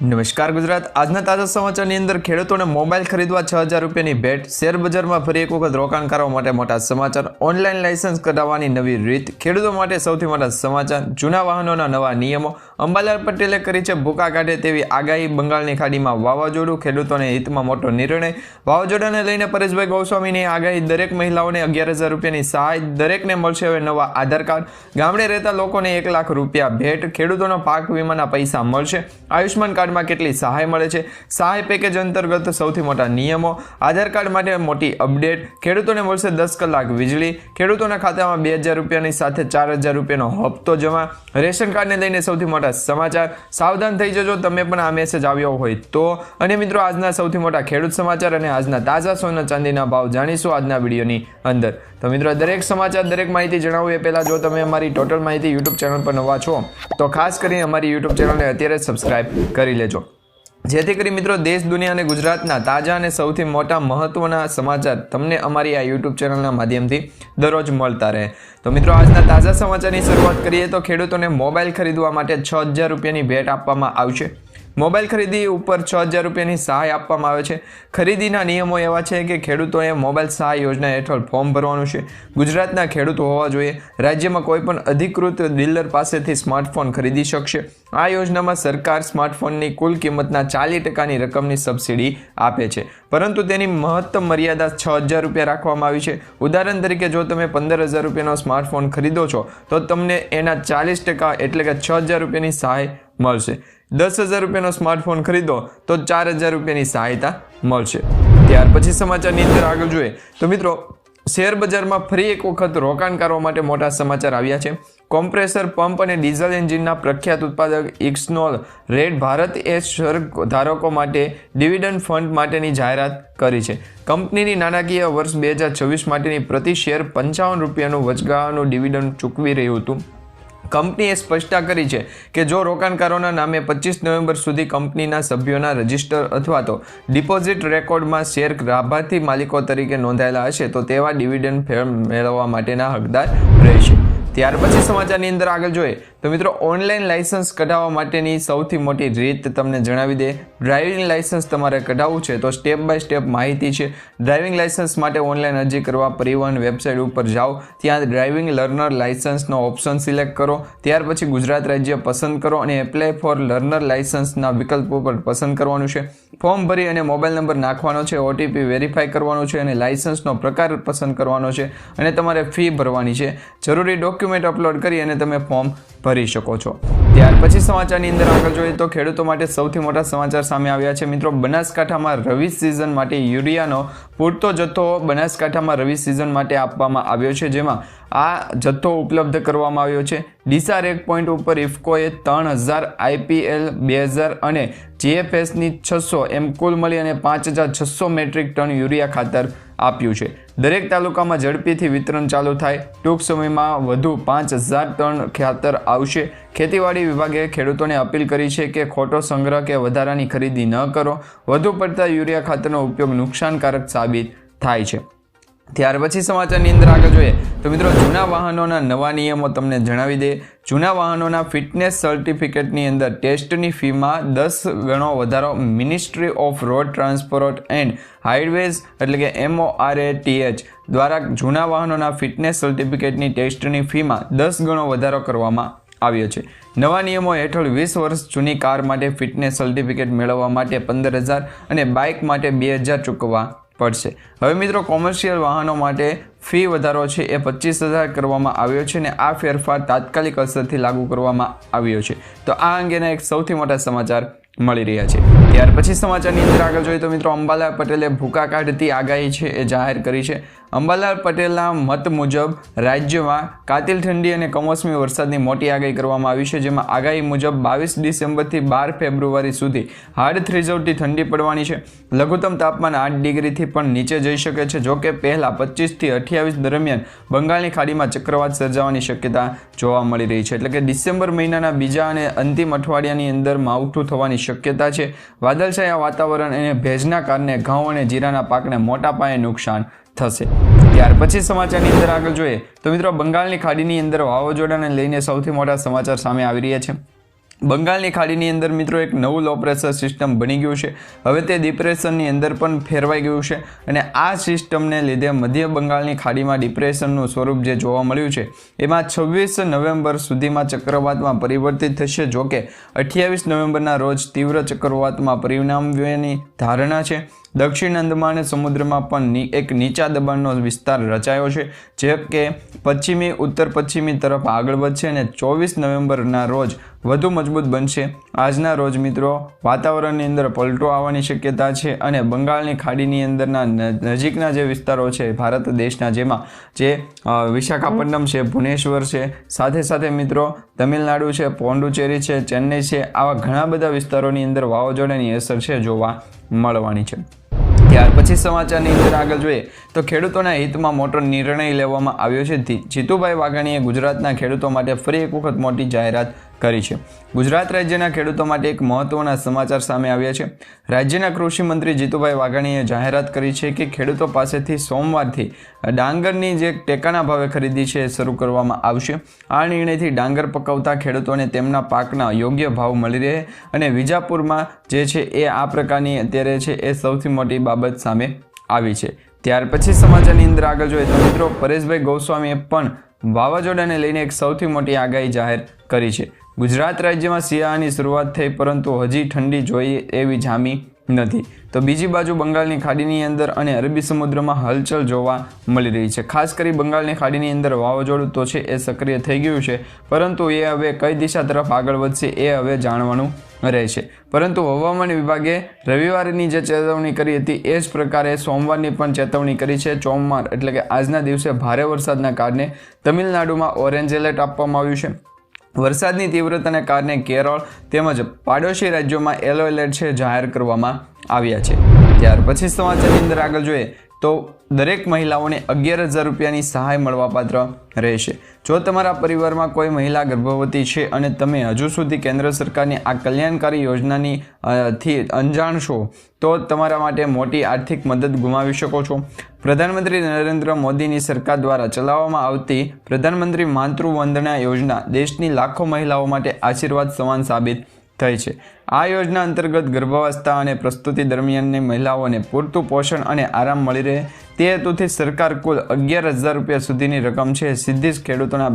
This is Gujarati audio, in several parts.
નમસ્કાર ગુજરાત. આજના તાજા સમાચારની અંદર ખેડૂતોને મોબાઈલ ખરીદવા છ હજાર રૂપિયાની ભેટ. શેર બજારમાં ફરી એક વખત રોકાણકારો માટે મોટા સમાચાર. ઓનલાઈન લાયસન્સ કઢાવવાની નવી રીત ખેડૂતો માટે સૌથી મોટા સમાચાર. જૂના વાહનોના નવા નિયમો. અંબાલાલ પટેલે કરી છે ભૂકા કાઢે તેવી આગાહી. બંગાળની ખાડીમાં વાવાઝોડું, ખેડૂતોને હિતમાં મોટો નિર્ણય. વાવાઝોડાને લઈને પરેશભાઈ ગોસ્વામીની આગાહી. દરેક મહિલાઓને અગિયાર હજાર રૂપિયાની સહાય દરેકને મળશે હવે નવા આધાર કાર્ડ. ગામડે રહેતા લોકોને એક લાખ રૂપિયા ભેટ. ખેડૂતોનો પાક વીમાના પૈસા મળશે. આયુષ્માન કાર્ડમાં કેટલી સહાય મળે છે? સહાય પેકેજ અંતર્ગત સૌથી મોટા નિયમો. આધાર કાર્ડ માટે મોટી અપડેટ. ખેડૂતોને મળશે દસ કલાક વીજળી. ખેડૂતોના ખાતામાં બે હજાર રૂપિયાની સાથે ચાર હજાર રૂપિયાનો હપ્તો જમા. રેશન કાર્ડને લઈને સૌથી મોટા સમાચાર. સાવધાન થઈ જજો, તમે પણ આ મેસેજ આવ્યો હોય તો. અને મિત્રો, આજના સૌથી મોટા ખેડૂત સમાચાર અને આજના તાજા સોના ચાંદીના ભાવ જાણીશું આજના વિડીયોની અંદર. તો મિત્રો, દરેક સમાચાર, દરેક માહિતી જણાવું એ પહેલાં જો તમે અમારી ટોટલ માહિતી યુટ્યુબ ચેનલ પર નવા છો, તો ખાસ કરીને અમારી યુટ્યુબ ચેનલને અત્યારે જ સબસ્ક્રાઇબ કરી લેજો. જેથી કરી મિત્રો દેશ, દુનિયા અને ગુજરાતના તાજા અને સૌથી મોટા મહત્વના સમાચાર તમને અમારી આ યુટ્યુબ ચેનલના માધ્યમથી દરરોજ મળતા રહે. તો મિત્રો, આજના તાજા સમાચારની શરૂઆત કરીએ તો ખેડૂતોને મોબાઈલ ખરીદવા માટે છ હજાર રૂપિયાની ભેટ આપવામાં આવશે. મોબાઈલ ખરીદી ઉપર છ હજાર રૂપિયાની સહાય આપવામાં આવે છે. ખરીદીના નિયમો એવા છે કે ખેડૂતોએ મોબાઈલ સહાય યોજના હેઠળ ફોર્મ ભરવાનું છે. ગુજરાતના ખેડૂતો હોવા જોઈએ. રાજ્યમાં કોઈપણ અધિકૃત ડીલર પાસેથી સ્માર્ટફોન ખરીદી શકશે. આ યોજનામાં સરકાર સ્માર્ટફોનની કુલ કિંમતના ચાલીસ ટકાની રકમની સબસિડી આપે છે. પરંતુ તેની મહત્તમ મર્યાદા છ હજાર રૂપિયા રાખવામાં આવી છે. ઉદાહરણ તરીકે જો તમે પંદર હજાર રૂપિયાનો સ્માર્ટફોન ખરીદો છો, તો તમને એના ચાલીસ ટકા એટલે કે છ હજાર રૂપિયાની સહાય મળશે. દસ હજાર રૂપિયાનો સ્માર્ટફોન ખરીદો તો ચાર હજાર રૂપિયાની સહાયતા મળશે. ત્યાર પછી સમાચારની અંદર આગળ જોઈએ તો મિત્રો, શેર બજારમાં ફરી એક વખત રોકાણકારો માટે મોટા સમાચાર આવ્યા છે. કોમ્પ્રેસર પંપ અને ડીઝલ એન્જિનના પ્રખ્યાત ઉત્પાદક ઇક્સનોલ રેડ ભારત એ શેર ધારકો માટે ડિવિડન્ડ ફંડ માટેની જાહેરાત કરી છે. કંપનીની નાણાકીય વર્ષ બે હજાર છવ્વીસ માટેની પ્રતિ શેર પંચાવન રૂપિયાનું વચગાળાનું ડિવિડન્ડ ચૂકવી રહ્યું હતું. કંપનીએ સ્પષ્ટતા કરી છે કે જો રોકાણકારોના નામે પચીસ નવેમ્બર સુધી કંપનીના સભ્યોના રજિસ્ટર અથવા તો ડિપોઝિટ રેકોર્ડમાં શેર લાભાર્થી માલિકો તરીકે નોંધાયેલા હશે, તો તેવા ડિવિડન્ડ મેળવવા માટેના હકદાર રહેશે. ત્યાર પછી સમાચારની અંદર આગળ જોઈએ તો મિત્રો ઓનલાઈન લાઇસન્સ કઢાવવા માટેની સૌથી મોટી રીત તમને જણાવી દે. ડ્રાઇવિંગ લાઇસન્સ તમારે કઢાવવું છે તો સ્ટેપ બાય સ્ટેપ માહિતી છે. ડ્રાઇવિંગ લાઇસન્સ માટે ઓનલાઈન અરજી કરવા પરિવહન વેબસાઇટ ઉપર જાઓ. ત્યાં ડ્રાઇવિંગ લર્નર લાઇસન્સનો ઓપ્શન સિલેક્ટ કરો. ત્યાર પછી ગુજરાત રાજ્ય પસંદ કરો અને એપ્લાય ફોર લર્નર લાઇસન્સના વિકલ્પો પર પસંદ કરવાનું છે. ફોર્મ ભરી અને મોબાઈલ નંબર નાખવાનો છે ઓટીપી વેરીફાઈ કરવાનો છે અને લાઇસન્સનો પ્રકાર પસંદ કરવાનો છે અને તમારે ફી ભરવાની છે. જરૂરી ડોક્યુમેન્ટ અપલોડ કરી અને તમે ફોર્મ ભરી શકો છો. ત્યાર પછી સમાચારની અંદર આગળ જોઈએ તો ખેડૂતો માટે સૌથી મોટા સમાચાર સામે આવ્યા છે. મિત્રો, બનાસકાંઠામાં રવિ સિઝન માટે યુરિયાનો પૂરતો જથ્થો બનાસકાંઠામાં રવિ સિઝન માટે આપવામાં આવ્યો છે, જેમાં આ જથ્થો ઉપલબ્ધ કરવામાં આવ્યો છે. ડીસા રેક પોઈન્ટ ઉપર ઇફકોએ ત્રણ હજાર આઈપીએલ બે હજાર અને જીએફએસની છસો એમ કુલ મળી અને પાંચ હજાર છસો મેટ્રિક ટન યુરિયા ખાતર આપ્યું છે. દરેક તાલુકામાં ઝડપીથી વિતરણ ચાલુ થાય. ટૂંક સમયમાં વધુ પાંચ હજાર ટન ખાતર આવશે ખેતીવાડી વિભાગે ખેડૂતોને અપીલ કરી છે કે ખોટો સંગ્રહ કે વધારાની ખરીદી ન કરો. વધુ પડતા યુરિયા ખાતરનો ઉપયોગ નુકસાનકારક સાબિત થાય છે. ત્યાર પછી સમાચારની અંદર આગળ જોઈએ. તો મિત્રો, જૂના વાહનોના નવા નિયમો તમને જણાવી દે. જૂના વાહનોના ફિટનેસ સર્ટિફિકેટની અંદર ટેસ્ટની ફીમાં દસ ગણો વધારો ministry of road transport and highways એટલે કે એમઓઆરએટીએચ, દ્વારા જૂના વાહનોના ફિટનેસ સર્ટિફિકેટની ટેસ્ટની ફીમાં દસ ગણો વધારો કરવામાં આવ્યો છે. નવા નિયમો હેઠળ વીસ વર્ષ જૂની કાર માટે ફિટનેસ સર્ટિફિકેટ મેળવવા માટે પંદર હજાર અને બાઇક માટે બે હજાર ચૂકવવા પડશે. હવે મિત્રો, કોમર્શિયલ વાહનો માટે ફી વધારો છે એ પચીસ હજાર કરવામાં આવ્યો છે અને આ ફેરફાર તાત્કાલિક અસરથી લાગુ કરવામાં આવ્યો છે. તો આ અંગેના એક સૌથી મોટા સમાચાર મળી રહ્યા છે. ત્યાર પછી સમાચારની અંદર આગળ જોઈએ તો મિત્રો, અંબાલા પટેલે ભૂકા કાઢતી આગાહી છે એ જાહેર કરી છે. અંબાલાલ પટેલના મત મુજબ રાજ્યમાં કાતિલ ઠંડી અને કમોસમી વરસાદની મોટી આગાહી કરવામાં આવી છે, જેમાં આગાહી મુજબ બાવીસ ડિસેમ્બરથી બાર ફેબ્રુઆરી સુધી હાર્ડ થ્રીઝવટી ઠંડી પડવાની છે. લઘુત્તમ તાપમાન આઠ ડિગ્રીથી પણ નીચે જઈ શકે છે જોકે પહેલાં પચીસથી અઠ્યાવીસ દરમિયાન બંગાળની ખાડીમાં ચક્રવાત સર્જાવાની શક્યતા જોવા મળી રહી છે. એટલે કે ડિસેમ્બર મહિનાના બીજા અને અંતિમ અઠવાડિયાની અંદર માવઠું થવાની શક્યતા છે. વાદળછાયા વાતાવરણ અને ભેજના કારણે ઘઉં અને જીરાના પાકને મોટા પાયે નુકસાન થશે. ત્યાર પછી સમાચારની અંદર આગળ જોઈએ તો મિત્રો, બંગાળની ખાડીની અંદર વાવાઝોડાને લઈને સૌથી મોટા સમાચાર સામે આવી રહ્યા છે. બંગાળની ખાડીની અંદર મિત્રો, એક નવું લો પ્રેશર સિસ્ટમ બની ગયું છે. હવે તે ડિપ્રેશનની અંદર પણ ફેરવાઈ ગયું છે અને આ સિસ્ટમને લીધે મધ્ય બંગાળની ખાડીમાં ડિપ્રેશનનું સ્વરૂપ જે જોવા મળ્યું છે, એમાં છવ્વીસ નવેમ્બર સુધીમાં ચક્રવાતમાં પરિવર્તિત થશે. જોકે, અઠ્યાવીસ નવેમ્બરના રોજ તીવ્ર ચક્રવાતમાં પરિણામવાની ધારણા છે. દક્ષિણ અંદમાન સમુદ્રમાં પણ એક નીચા દબાણનો વિસ્તાર રચાયો છે, જે કે પશ્ચિમી, ઉત્તર પશ્ચિમી તરફ આગળ વધશે અને ચોવીસ નવેમ્બરના રોજ વધુ મજબૂત બનશે. આજના રોજ મિત્રો, વાતાવરણની અંદર પલટો આવવાની શક્યતા છે અને બંગાળની ખાડીની અંદરના નજીકના જે વિસ્તારો છે, ભારત દેશના જેમાં જે વિશાખાપટ્ટનમ છે, ભુવનેશ્વર છે, સાથે સાથે મિત્રો, તમિલનાડુ છે પોંડુચેરી છે, ચેન્નઈ છે, આવા ઘણા બધા વિસ્તારોની અંદર વાવાઝોડાની અસર છે જોવા મળવાની છે. ત્યાર પછી સમાચારની અંદર આગળ જોઈએ તો ખેડૂતોના હિતમાં મોટો નિર્ણય લેવામાં આવ્યો છે. જીતુભાઈ વાઘાણીએ ગુજરાતના ખેડૂતો માટે ફરી એક વખત મોટી જાહેરાત કરી છે. ગુજરાત રાજ્યના ખેડૂતો માટે એક મહત્વના સમાચાર સામે આવ્યા છે. રાજ્યના કૃષિ મંત્રી જીતુભાઈ વાઘાણીએ જાહેરાત કરી છે કે ખેડૂતો પાસેથી સોમવારથી ડાંગરની જે ટેકાના ભાવે ખરીદી છે એ શરૂ કરવામાં આવશે. આ નિર્ણયથી ડાંગર પકવતા ખેડૂતોને તેમના પાકના યોગ્ય ભાવ મળી રહે અને વિજાપુરમાં જે છે એ આ પ્રકારની અત્યારે છે એ સૌથી મોટી બાબત સામે આવી છે. ત્યાર પછી સમાચારની અંદર આગળ જોઈએ તો મિત્રો પરેશભાઈ ગોસ્વામીએ પણ વાવાઝોડાને લઈને એક સૌથી મોટી આગાહી જાહેર કરી છે. ગુજરાત રાજ્યમાં શિયાળાની શરૂઆત થઈ, પરંતુ હજી ઠંડી જોઈએ એવી જામી નથી. તો બીજી બાજુ બંગાળની ખાડીની અંદર અને અરબી સમુદ્રમાં હલચલ જોવા મળી રહી છે. ખાસ કરી બંગાળની ખાડીની અંદર વાવાઝોડું તો છે એ સક્રિય થઈ ગયું છે, પરંતુ એ હવે કઈ દિશા તરફ આગળ વધશે એ હવે જાણવાનું રહેશે. પરંતુ હવામાન વિભાગે રવિવારની જે ચેતવણી કરી હતી, એ જ પ્રકારે સોમવારની પણ ચેતવણી કરી છે. ચોમવાર એટલે કે આજના દિવસે ભારે વરસાદના કારણે તમિલનાડુમાં ઓરેન્જ એલર્ટ આપવામાં આવ્યું છે. વરસાદની તીવ્રતાને કારણે કેરળ તેમજ પાડોશી રાજ્યોમાં યલો એલર્ટ છે જાહેર કરવામાં આવ્યા છે. ત્યાર પછી સમાચારની અંદર આગળ જોઈએ. તો દરેક મહિલાઓને અગિયાર હજાર રૂપિયાની સહાય મળવાપાત્ર રહેશે. જો તમારા પરિવારમાં કોઈ મહિલા ગર્ભવતી છે અને તમે હજુ સુધી કેન્દ્ર સરકારની આ કલ્યાણકારી યોજનાની થી અંજાણ છો તો તમારા માટે મોટી આર્થિક મદદ ગુમાવી શકો છો. પ્રધાનમંત્રી નરેન્દ્ર મોદીની સરકાર દ્વારા ચલાવવામાં આવતી પ્રધાનમંત્રી માતૃવંદના યોજના દેશની લાખો મહિલાઓ માટે આશીર્વાદ સમાન સાબિત થઈ છે. આ યોજના અંતર્ગત ગર્ભાવસ્થા અને પ્રસ્તુતિ દરમિયાનની મહિલાઓને પૂરતું પોષણ અને આરામ મળી રહે તે હેતુથી સરકાર કુલ અગિયાર હજાર રૂપિયા સુધીની રકમ છે. સીધી જ ખેડૂતોના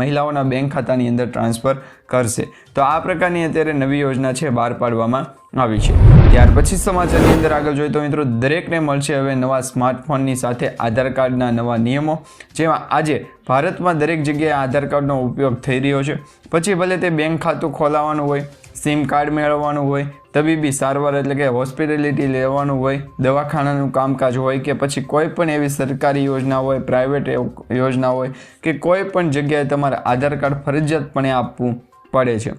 મહિલાઓના બેંક ખાતાની અંદર ટ્રાન્સફર કરશે. તો આ પ્રકારની અત્યારે નવી યોજના છે બહાર પાડવામાં આવી છે. ત્યાર પછી સમાચારની અંદર આગળ જોઈએ તો મિત્રો દરેકને મળશે હવે નવા સ્માર્ટફોનની સાથે આધાર કાર્ડના નવા નિયમો. જેમાં આજે ભારતમાં દરેક જગ્યાએ આધાર કાર્ડનો ઉપયોગ થઈ રહ્યો છે. પછી ભલે તે બેંક ખાતું ખોલાવવાનું હોય, સિમ કાર્ડ મેળવવાનું હોય, તબીબી સારવાર એટલે કે હોસ્પિટેલિટી લેવાનું હોય, દવાખાનાનું કામકાજ હોય કે પછી કોઈ પણ એવી સરકારી યોજના હોય, પ્રાઇવેટ યોજના હોય કે કોઈ પણ જગ્યાએ તમારે આધાર કાર્ડ ફરજિયાતપણે આપવું પડે છે.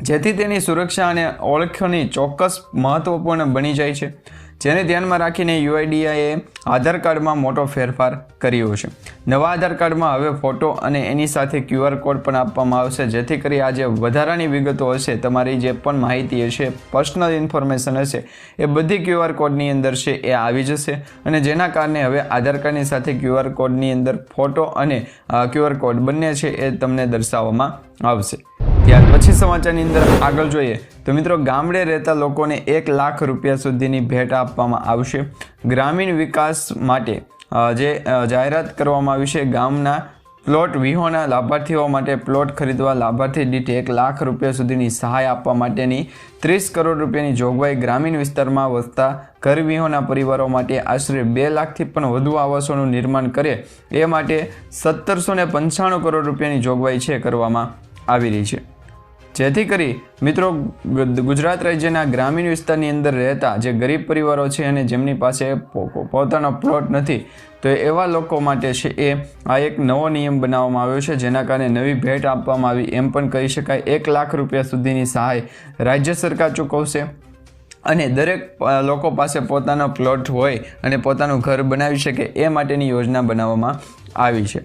જેથી તેની સુરક્ષા અને ઓળખની ચોક્કસ મહત્વપૂર્ણ બની જાય છે. જેને ધ્યાનમાં રાખીને યુઆઈડીઆઈએ આધાર કાર્ડમાં મોટો ફેરફાર કર્યો છે. નવા આધાર કાર્ડમાં હવે ફોટો અને એની સાથે ક્યુઆર કોડ પણ આપવામાં આવશે. જેથી કરી આ જે વધારાની વિગતો હશે, તમારી જે પણ માહિતી હશે, પર્સનલ ઇન્ફોર્મેશન હશે, એ બધી ક્યુઆર કોડની અંદર છે એ આવી જશે. અને જેના કારણે હવે આધાર કાર્ડની સાથે ક્યુઆર કોડની અંદર ફોટો અને ક્યુઆર કોડ બંને છે એ તમને દર્શાવવામાં આવશે. ત્યાર પછી સમાચારની અંદર આગળ જોઈએ તો મિત્રો ગામડે રહેતા લોકોને એક લાખ રૂપિયા સુધીની ભેટ આપવામાં આવશે. ગ્રામીણ વિકાસ માટે જે જાહેરાત કરવામાં આવી છે, ગામના પ્લોટ વિહોના લાભાર્થીઓ માટે પ્લોટ ખરીદવા લાભાર્થી દીઠ એક લાખ રૂપિયા સુધીની સહાય આપવા માટેની ત્રીસ કરોડ રૂપિયાની જોગવાઈ ગ્રામીણ વિસ્તારમાં વસતા ઘર વિહોના પરિવારો માટે આશરે બે લાખથી પણ વધુ આવાસોનું નિર્માણ કરે એ માટે સત્તરસો ને પંચાણું કરોડ રૂપિયાની જોગવાઈ છે કરવામાં આવી રહી છે. જેથી કરી મિત્રો ગુજરાત રાજ્યના ગ્રામીણ વિસ્તારની અંદર રહેતા જે ગરીબ પરિવારો છે અને જેમની પાસે પોતાનો પ્લોટ નથી, તો એવા લોકો માટે છે એ આ એક નવો નિયમ બનાવવામાં આવ્યો છે. જેના કારણે નવી ભેટ આપવામાં આવી. એમ પણ કહી શકાય એક લાખ રૂપિયા સુધીની સહાય રાજ્ય સરકાર ચૂકવશે અને દરેક લોકો પાસે પોતાનો પ્લોટ હોય અને પોતાનું ઘર બનાવી શકે એ માટેની યોજના બનાવવામાં આવી છે.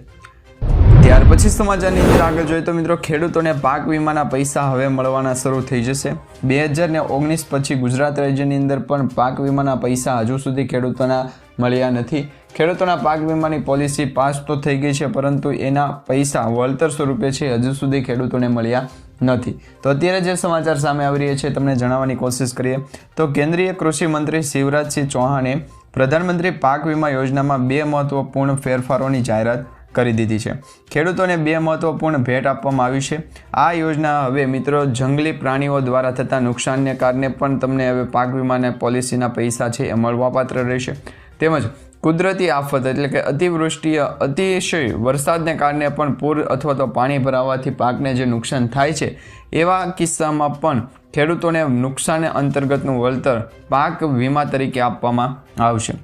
ત્યાર પછી સમાચારની અંદર આગળ જોઈએ તો મિત્રો, ખેડૂતોને પાક વીમાના પૈસા હવે મળવાના શરૂ થઈ જશે. બે હજાર ને ઓગણીસ પછી ગુજરાત રાજ્યની અંદર પણ પાક વીમાના પૈસા હજુ સુધી ખેડૂતોના મળ્યા નથી. ખેડૂતોના પાક વીમાની પોલિસી પાસ તો થઈ ગઈ છે, પરંતુ એના પૈસા વળતર સ્વરૂપે છે, હજુ સુધી ખેડૂતોને મળ્યા નથી. તો અત્યારે જે સમાચાર સામે આવી રહ્યા છે, તમને જણાવવાની કોશિશ કરીએ. તો કેન્દ્રીય કૃષિ મંત્રી શિવરાજસિંહ ચૌહાણે પ્રધાનમંત્રી પાક વીમા યોજનામાં બે મહત્વપૂર્ણ ફેરફારોની જાહેરાત કરી દીધી છે. ખેડૂતોને બે મહત્વપૂર્ણ ભેટ આપવામાં આવી છે. આ યોજના હવે મિત્રો જંગલી પ્રાણીઓ દ્વારા થતા નુકસાનને કારણે પણ તમને હવે પાક વીમાને પોલિસીના પૈસા છે એ મળવાપાત્ર રહેશે. તેમજ કુદરતી આફત એટલે કે અતિવૃષ્ટિ, અતિશય વરસાદને કારણે પણ પૂર અથવા તો પાણી ભરાવાથી પાકને જે નુકસાન થાય છે, એવા કિસ્સામાં પણ ખેડૂતોને નુકસાન અંતર્ગતનું વળતર પાક વીમા તરીકે આપવામાં આવશે.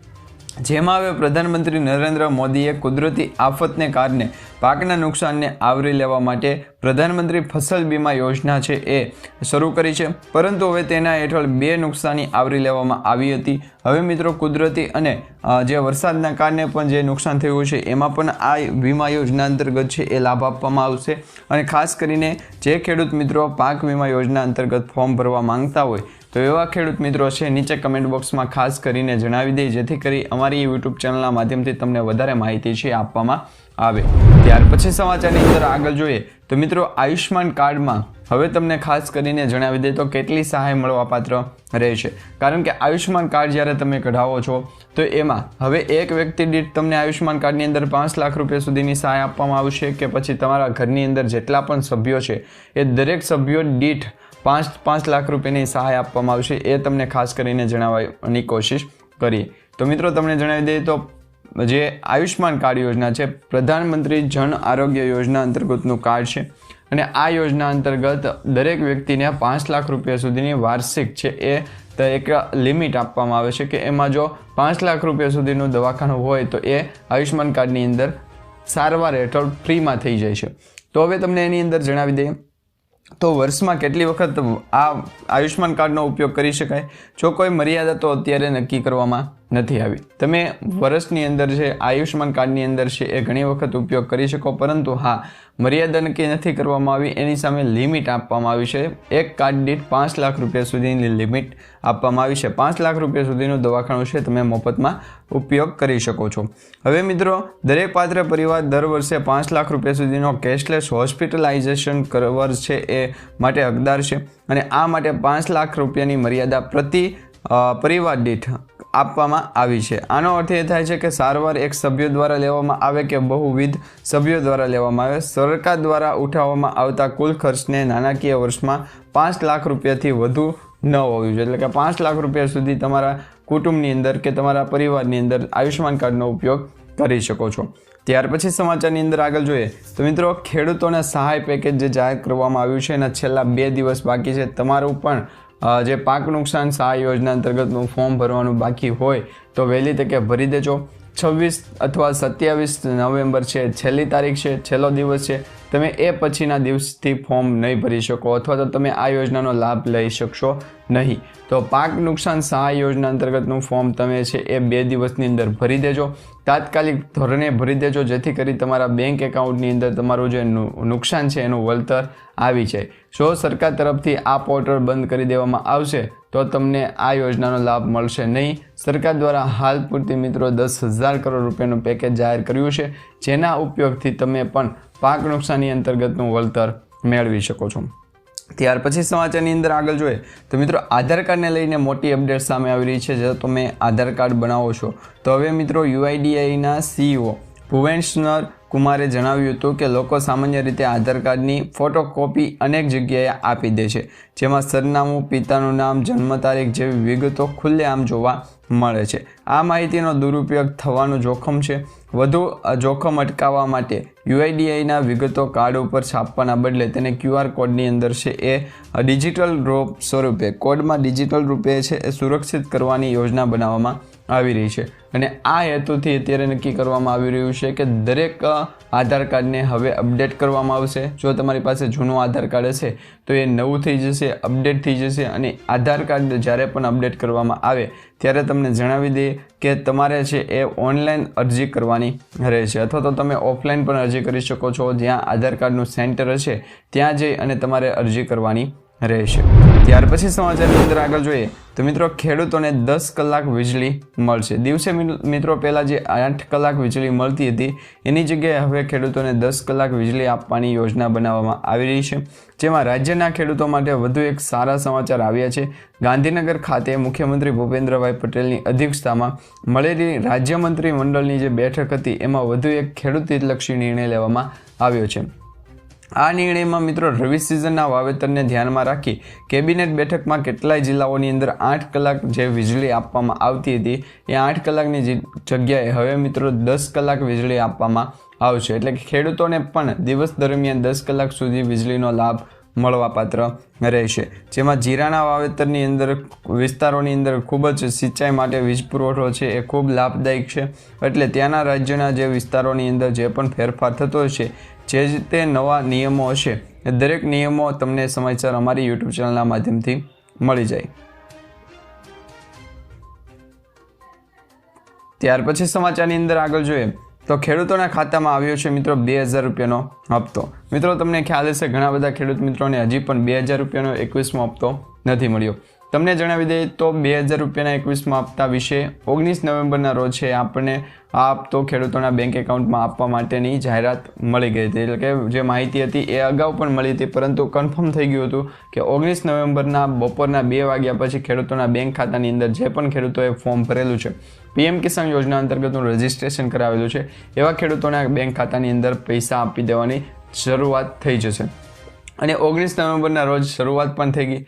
જેમાં હવે પ્રધાનમંત્રી નરેન્દ્ર મોદીએ કુદરતી આફતને કારણે પાકના નુકસાનને આવરી લેવા માટે પ્રધાનમંત્રી ફસલ બીમા યોજના છે એ શરૂ કરી છે. પરંતુ હવે તેના હેઠળ બે નુકસાની આવરી લેવામાં આવી હતી. હવે મિત્રો કુદરતી અને જે વરસાદના કારણે પણ જે નુકસાન થયું છે એમાં પણ આ વીમા યોજના અંતર્ગત છે એ લાભ આપવામાં આવશે. અને ખાસ કરીને જે ખેડૂત મિત્રો પાક વીમા યોજના અંતર્ગત ફોર્મ ભરવા માંગતા હોય તો એવા ખેડૂત મિત્રો છે, નીચે કમેન્ટ બોક્સમાં ખાસ કરીને જણાવી દે, જેથી કરી અમારી યુટ્યુબ ચેનલના માધ્યમથી તમને વધારે માહિતી છે આપવામાં આવે. ત્યાર પછી સમાચારની અંદર આગળ જોઈએ, તો મિત્રો આયુષ્માન કાર્ડમાં હવે તમને ખાસ કરીને જણાવી દે તો કેટલી સહાય મળવાપાત્ર રહેશે. કારણ કે આયુષ્માન કાર્ડ જ્યારે તમે કઢાવો છો, તો એમાં હવે એક વ્યક્તિ દીઠ તમને આયુષ્માન કાર્ડની અંદર પાંચ લાખ રૂપિયા સુધીની સહાય આપવામાં આવશે કે પછી તમારા ઘરની અંદર જેટલા પણ સભ્યો છે, એ દરેક સભ્યો દીઠ પાંચ પાંચ લાખ રૂપિયાની સહાય આપવામાં આવશે એ તમને ખાસ કરીને જણાવવાની કોશિશ કરીએ. તો મિત્રો, તમને જણાવી દઈએ તો જે આયુષ્માન કાર્ડ યોજના છે, પ્રધાનમંત્રી જન આરોગ્ય યોજના અંતર્ગતનું કાર્ડ છે. અને આ યોજના અંતર્ગત દરેક વ્યક્તિને પાંચ લાખ રૂપિયા સુધીની વાર્ષિક છે એ એક લિમિટ આપવામાં આવે છે કે એમાં જો પાંચ લાખ રૂપિયા સુધીનું દવાખાનું હોય તો એ આયુષ્માન કાર્ડની અંદર સારવાર હેઠળ ફ્રીમાં થઈ જાય છે. તો હવે તમને એની અંદર જણાવી દઈએ. તો વર્ષમાં કેટલી વખત આ આયુષ્યમાન કાર્ડનો ઉપયોગ કરી શકાય? જો કોઈ મર્યાદા તો અત્યારે નક્કી કરવામાં નથી આવી. તમે વર્ષની અંદર છે આયુષ્યમાન કાર્ડની અંદર છે એ ઘણી વખત ઉપયોગ કરી શકો, પરંતુ હા મર્યાદા નક્કી નથી કરવામાં આવી, એની સામે લિમિટ આપવામાં આવી છે. એક કાર્ડ દીઠ પાંચ લાખ રૂપિયા સુધીની લિમિટ આપવામાં આવી છે. પાંચ લાખ રૂપિયા સુધીનું દવાખાનું છે, તમે મફતમાં ઉપયોગ કરી શકો છો. હવે મિત્રો, દરેક પાત્ર પરિવાર દર વર્ષે પાંચ લાખ રૂપિયા સુધીનો કેશલેસ હોસ્પિટલાઇઝેશન કવર છે એ માટે હકદાર છે. અને આ માટે પાંચ લાખ રૂપિયાની મર્યાદા પ્રતિ પરિવાર દીઠ આપવામાં આવી છે. આનો અર્થ એ થાય છે કે સારવાર એક સભ્ય દ્વારા લેવામાં આવે કે બહુવિધ સભ્યો દ્વારા લેવામાં આવે? સરકાર દ્વારા ઉઠાવવામાં આવતા કુલ ખર્ચને નાણાકીય વર્ષમાં પાંચ લાખ રૂપિયાથી વધુ ન હોવી જોઈએ. એટલે કે પાંચ લાખ રૂપિયા સુધી તમારા કુટુંબની અંદર કે તમારા પરિવારની અંદર આયુષ્માન કાર્ડનો ઉપયોગ કરી શકો છો. ત્યાર પછી સમાચારની અંદર આગળ જોઈએ. તો મિત્રો, ખેડૂતોને સહાય પેકેજ જે જાહેર કરવામાં આવ્યું છે એના છેલ્લા બે દિવસ બાકી છે. તમારું પણ જે પાક નુકસાન સહાય યોજના અંતર્ગતનું ફોર્મ ભરવાનું બાકી હોય તો વહેલી તકે ભરી દેજો. છવ્વીસ અથવા સત્યાવીસ નવેમ્બર છે, છેલ્લી તારીખ છે, છેલ્લો દિવસ છે તમે એ પછીના દિવસથી ફોર્મ નહીં ભરી શકો અથવા તો તમે આ યોજનાનો લાભ લઈ શકશો નહીં. તો પાક નુકસાન સહાય યોજના અંતર્ગતનું ફોર્મ તમે છે એ બે દિવસની અંદર ભરી દેજો. તાત્કાલિક ધોરણે ભરી દેજો, જેથી કરી તમારા બેંક એકાઉન્ટની અંદર તમારું જે નુકસાન છે એનું વળતર આવી જાય. જો સરકાર તરફથી આ પોર્ટલ બંધ કરી દેવામાં આવશે, તો તમને આ યોજનાનો લાભ મળશે નહીં. સરકાર દ્વારા હાલ પૂરતી મિત્રો દસ હજાર કરોડ રૂપિયાનું પેકેજ જાહેર કર્યું છે, જેના ઉપયોગથી તમે પણ પાક નુકસાની અંતર્ગતનું વળતર મેળવી શકો છો. ત્યાર પછી સમાચારની અંદર આગળ જોઈએ તો મિત્રો આધાર કાર્ડને લઈને મોટી અપડેટ સામે આવી રહી છે. જો તમે આધાર કાર્ડ બનાવો છો, તો હવે મિત્રો યુઆઈડીઆઈના સીઈઓ ભુવેન્શનર કુમારે જણાવ્યું હતું કે લોકો સામાન્ય રીતે આધાર કાર્ડની ફોટોકોપી અનેક જગ્યાએ આપી દે છે, જેમાં સરનામું, પિતાનું નામ, જન્મ તારીખ જેવી વિગતો ખુલ્લેઆમ જોવા મળે છે. આ માહિતીનો દુરુપયોગ થવાનું જોખમ છે. વધુ જોખમ અટકાવવા માટે યુઆઈડીઆઈના વિગતો કાર્ડ ઉપર છાપવાના બદલે તેને ક્યુઆર કોડની અંદર છે. એ ડિજિટલ રૂપ સ્વરૂપે, કોડમાં ડિજિટલ રૂપે છે. એ સુરક્ષિત કરવાની યોજના બનાવવામાં આવી રહી છે. અને આ હેતુથી અત્યારે નક્કી કરવામાં આવી રહ્યું છે કે દરેક આધાર કાર્ડને હવે અપડેટ કરવામાં આવશે. જો તમારી પાસે જૂનું આધાર કાર્ડ હશે, તો એ નવું થઈ જશે, અપડેટ થઈ જશે અને આધાર કાર્ડ જ્યારે પણ અપડેટ કરવામાં આવે, ત્યારે તમને જણાવી દઈએ કે તમારે છે એ ઓનલાઈન અરજી કરવાની રહેશે અથવા તો તમે ઓફલાઈન પણ અરજી કરી શકો છો. જ્યાં આધાર કાર્ડનું સેન્ટર હશે, ત્યાં જઈ અને તમારે અરજી કરવાની રહેશે. ત્યાર પછી સમાચારની અંદર આગળ જોઈએ. તો મિત્રો, ખેડૂતોને દસ કલાક વીજળી મળશે. દિવસે મિત્રો, પહેલાં જે આઠ કલાક વીજળી મળતી હતી, એની જગ્યાએ હવે ખેડૂતોને દસ કલાક વીજળી આપવાની યોજના બનાવવામાં આવી રહી છે. જેમાં રાજ્યના ખેડૂતો માટે વધુ એક સારા સમાચાર આવ્યા છે. ગાંધીનગર ખાતે મુખ્યમંત્રી ભૂપેન્દ્રભાઈ પટેલની અધ્યક્ષતામાં મળેલી રાજ્યમંત્રી મંડળની જે બેઠક હતી, એમાં વધુ એક ખેડૂત હિતલક્ષી નિર્ણય લેવામાં આવ્યો છે. આ નિર્ણયમાં મિત્રો રવિ સિઝનના વાવેતરને ધ્યાનમાં રાખી કેબિનેટ બેઠકમાં કેટલાય જિલ્લાઓની અંદર આઠ કલાક જે વીજળી આપવામાં આવતી હતી, એ આઠ કલાકની જગ્યાએ હવે મિત્રો દસ કલાક વીજળી આપવામાં આવશે. એટલે કે ખેડૂતોને પણ દિવસ દરમિયાન દસ કલાક સુધી વીજળીનો લાભ મળવાપાત્ર રહેશે. જેમાં જીરાના વાવેતરની અંદર, વિસ્તારોની અંદર ખૂબ જ સિંચાઈ માટે વીજ પુરવઠો છે, એ ખૂબ લાભદાયક છે. એટલે ત્યાંના રાજ્યના જે વિસ્તારોની અંદર જે પણ ફેરફાર થતો હશે, જે જ તે નવા નિયમો હશે, એ દરેક નિયમો તમને સમાચાર અમારી યુટ્યુબ ચેનલના માધ્યમથી મળી જાય. ત્યાર પછી સમાચારની અંદર આગળ જોઈએ. તો ખેડૂતોના ખાતામાં આવ્યો છે મિત્રો બે હજાર રૂપિયાનો હપ્તો. મિત્રો, તમને ખ્યાલ હશે, ઘણા બધા ખેડૂત મિત્રોને હજી પણ બે હજાર રૂપિયાનો એકવીસમો હપ્તો નથી મળ્યો. તમને જણાવી દઈએ તો બે હજાર રૂપિયાના એકવીસમાં હપ્તા વિશે ઓગણીસ નવેમ્બરના રોજ છે, આપણને આ હપ્તો ખેડૂતોના બેંક એકાઉન્ટમાં આપવા માટેની જાહેરાત મળી ગઈ હતી. એટલે કે જે માહિતી હતી એ અગાઉ પણ મળી હતી, પરંતુ કન્ફર્મ થઈ ગયું હતું કે ઓગણીસ નવેમ્બરના બપોરના બે વાગ્યા પછી ખેડૂતોના બેંક ખાતાની અંદર જે પણ ખેડૂતોએ ફોર્મ ભરેલું છે, પીએમ કિસાન યોજના અંતર્ગતનું રજિસ્ટ્રેશન કરાવેલું છે, એવા ખેડૂતોના બેંક ખાતાની અંદર પૈસા આપી દેવાની શરૂઆત થઈ જશે. અને ઓગણીસ નવેમ્બરના રોજ શરૂઆત પણ થઈ ગઈ.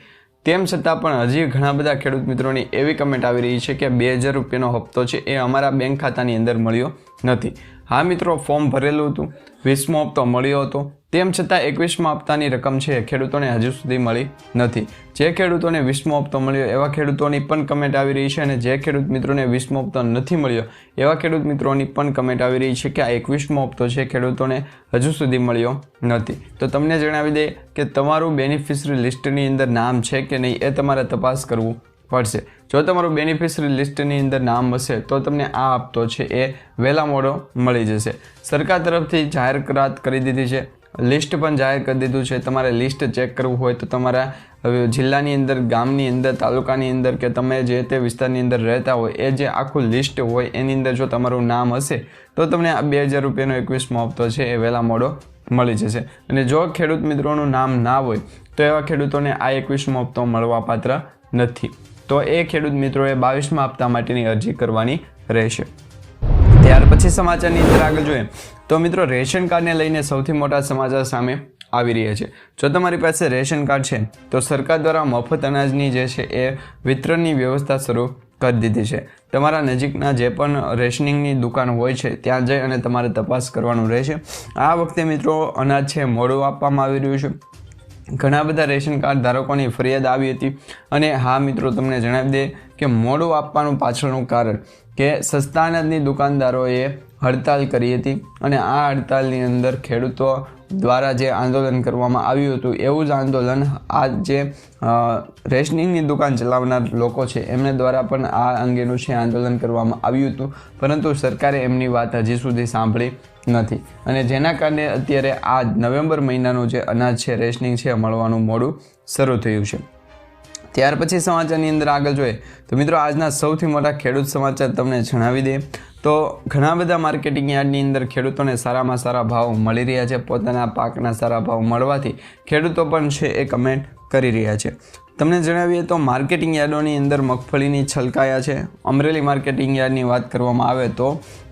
તેમ છતાં પણ હજી ઘણા બધા ખેડૂત મિત્રોની એવી કમેન્ટ આવી રહી છે કે બે હજાર રૂપિયાનો હપ્તો છે એ અમારા બેંક ખાતાની અંદર મળ્યો નથી. હા મિત્રો ફોર્મ ભરેલું હતું. વીસમો હપ્તો મળ્યો હતો. તેમ છતાં એકવીસમા હપ્તાની રકમ છે ખેડૂતોને હજુ સુધી મળી નથી. જે ખેડૂતોને વીસમો હપ્તો મળ્યો, એવા ખેડૂતોની પણ કમેન્ટ આવી રહી છે અને જે ખેડૂત મિત્રોને વીસમો હપ્તો નથી મળ્યો, એવા ખેડૂત મિત્રોની પણ કમેન્ટ આવી રહી છે કે આ એકવીસમો હપ્તો છે ખેડૂતોને હજુ સુધી મળ્યો નથી. તો તમને જણાવી દે કે તમારું બેનિફિશરી લિસ્ટની અંદર નામ છે કે નહીં એ તમારે તપાસ કરવું પડશે. જો તમારું બેનિફિશરી લિસ્ટની અંદર નામ હશે, તો તમને આ હપ્તો છે એ વહેલા મોડો મળી જશે. સરકાર તરફથી જાહેરાત કરી દીધી છે. લિસ્ટ પણ જાહેર કરી દીધું છે. તમારે લિસ્ટ ચેક કરવું હોય તો તમારા જિલ્લાની અંદર, ગામની અંદર, તાલુકાની અંદર કે તમે જે તે વિસ્તારની અંદર રહેતા હોય, એ જે આખું લિસ્ટ હોય એની અંદર જો તમારું નામ હશે, તો તમને આ બે હજાર રૂપિયાનો એકવીસમો હપ્તો છે એ વહેલા મોડો મળી જશે. અને જો ખેડૂત મિત્રોનું નામ ના હોય, તો એવા ખેડૂતોને આ એકવીસમો હપ્તો મળવાપાત્ર નથી. તો એ ખેડૂત મિત્રોએ બાવીસમાં હપ્તા માટેની અરજી કરવાની રહેશે. ત્યાર પછી સમાચારની અંદર આગળ જોઈએ. તો મિત્રો, રેશન કાર્ડને લઈને સૌથી મોટા સમાચાર સામે આવી રહ્યા છે. જો તમારી પાસે રેશન કાર્ડ છે, તો સરકાર દ્વારા મફત અનાજની જે છે એ વિતરણની વ્યવસ્થા શરૂ કરી દીધી છે. તમારા નજીકના જે પણ રેશનિંગની દુકાન હોય છે, ત્યાં જઈ અને તમારે તપાસ કરવાનું રહેશે. આ વખતે મિત્રો, અનાજ છે, મોડું આપવામાં આવી રહ્યું છે. ઘણા બધા રેશન કાર્ડ ધારકોની ફરિયાદ આવી હતી અને હા મિત્રો, તમને જણાવી દે કે મોડું આપવાનું પાછળનું કારણ કે સસ્તા અનાજની દુકાનદારોએ હડતાલ કરી હતી અને આ હડતાલની અંદર ખેડૂતો દ્વારા જે આંદોલન કરવામાં આવ્યું હતું, એવું જ આંદોલન આ જે રેશનિંગની દુકાન ચલાવનાર લોકો છે, એમને દ્વારા પણ આ અંગેનું છે આંદોલન કરવામાં આવ્યું હતું. પરંતુ સરકારે એમની વાત હજી સુધી સાંભળી નથી. અને જેના કારણે અત્યારે આ નવેમ્બર મહિનાનું જે અનાજ છે, રેશનિંગ છે, મળવાનું મોડું શરૂ થયું છે. ત્યાર પછી સમાચારની અંદર આગળ જોઈએ તો મિત્રો, આજના સૌથી મોટા ખેડૂત સમાચાર તમને જણાવી દે. તો ઘણા બધા માર્કેટિંગ યાર્ડની અંદર ખેડૂતોને સારામાં સારા ભાવ મળી રહ્યા છે. પોતાના પાકના સારા ભાવ મળવાથી ખેડૂતો પણ છે એ કમેન્ટ કરી રહ્યા છે. તમને જણાવીએ તો માર્કેટિંગ યાર્ડોની અંદર મગફળીની છલકાયા છે. અમરેલી માર્કેટિંગ યાર્ડની વાત કરવામાં આવે તો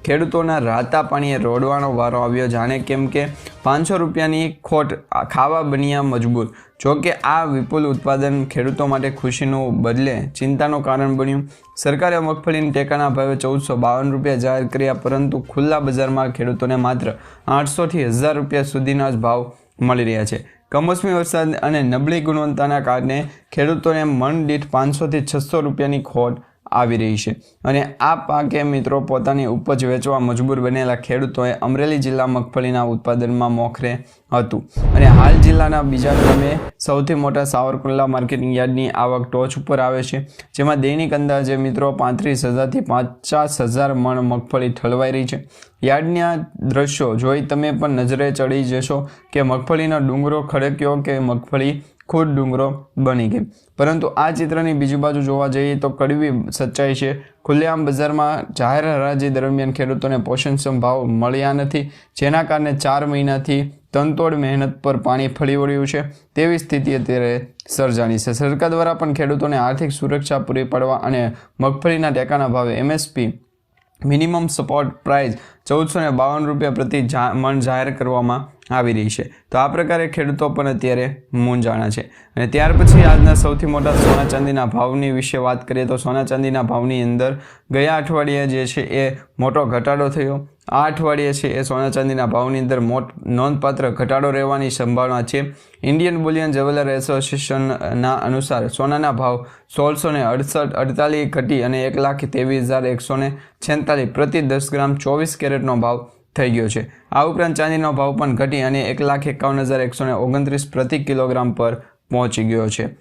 ખેડૂતોના રાતા પાણીએ રોડવાનો વારો આવ્યો. જાણે કેમ કે પાંચસો રૂપિયાની ખોટ ખાવા બન્યા મજબૂર. જોકે આ વિપુલ ઉત્પાદન ખેડૂતો માટે ખુશીનું બદલે ચિંતાનું કારણ બન્યું. સરકારે મગફળીની ટેકાના ભાવે ચૌદસો બાવન રૂપિયા જાહેર કર્યા, પરંતુ ખુલ્લા બજારમાં ખેડૂતોને માત્ર આઠસોથી હજાર રૂપિયા સુધીના જ ભાવ મળી રહ્યા છે. કમોસમી વરસાદ અને નબળી ગુણવત્તાના કારણે ખેડૂતોને મણ દીઠ પાંચસોથી છસો રૂપિયાની ખોટ આવી રહી છે. અને આ પાકે મિત્રો પોતાની ઉપજ વેચવા મજબૂર બનેલા ખેડૂતોએ અમરેલી જિલ્લા મગફળીના ઉત્પાદનમાં મોખરે હતું. અને હાલ જિલ્લાના બીજા ક્રમે સૌથી મોટા સાવરકુંડલા માર્કેટિંગ યાર્ડની આવક ટોચ ઉપર આવે છે. જેમાં દૈનિક અંદાજે મિત્રો પાંત્રીસ હજારથી પચાસ હજાર મણ મગફળી ઠલવાઈ રહી છે. યાર્ડના દ્રશ્યો જોઈ તમે પણ નજરે ચડી જશો કે મગફળીનો ડુંગરો ખડક્યો કે મગફળી ખુદ ડુંગરો બની ગઈ. પરંતુ આ ચિત્રની બીજી બાજુ જોવા જઈએ તો કડવી સચ્ચાઈ છે. ખુલ્લેઆમ બજારમાં જાહેર હરાજી દરમિયાન ખેડૂતોને પોષણક્ષમ ભાવ મળ્યા નથી, જેના કારણે ચાર મહિનાથી તનતોડ મહેનત પર પાણી ફરી વળ્યું છે. તેવી સ્થિતિ અત્યારે સર્જાણી છે. સરકાર દ્વારા પણ ખેડૂતોને આર્થિક સુરક્ષા પૂરી પાડવા અને મગફળીના ટેકાના ભાવે એમએસપી મિનિમમ સપોર્ટ પ્રાઇસ ચૌદસો ને બાવન રૂપિયા પ્રતિ મણ જાહેર કરવામાં આવી રહી છે. તો આ પ્રકારે ખેડૂતો પણ અત્યારે મૂંઝાણા છે. અને ત્યાર પછી આજના સૌથી મોટા સોના ચાંદીના ભાવની વિશે વાત કરીએ તો સોના ચાંદીના ભાવની અંદર ગયા અઠવાડિયે જે છે એ મોટો ઘટાડો થયો. આ અઠવાડિયે છે એ સોના ચાંદીના ભાવની અંદર મોટ, નોંધપાત્ર ઘટાડો રહેવાની સંભાવના છે. ઇન્ડિયન બુલિયન જ્વેલર એસોસિએશનના અનુસાર સોનાના ભાવ સોળસો ને અડસઠ, અડતાલીસ ઘટી અને એક લાખ ત્રેવીસ હજાર એકસો ને છેતાલીસ પ્રતિ દસ ગ્રામ ચોવીસ કેરેટનો ભાવ થઈ ગયો છે. આ ઉપરાંત ચાંદીનો ભાવ પણ ઘટી અને એક લાખ એકાવન હજાર એકસો ઓગણત્રીસ પ્રતિ કિલોગ્રામ પર પહોંચી ગયો છે.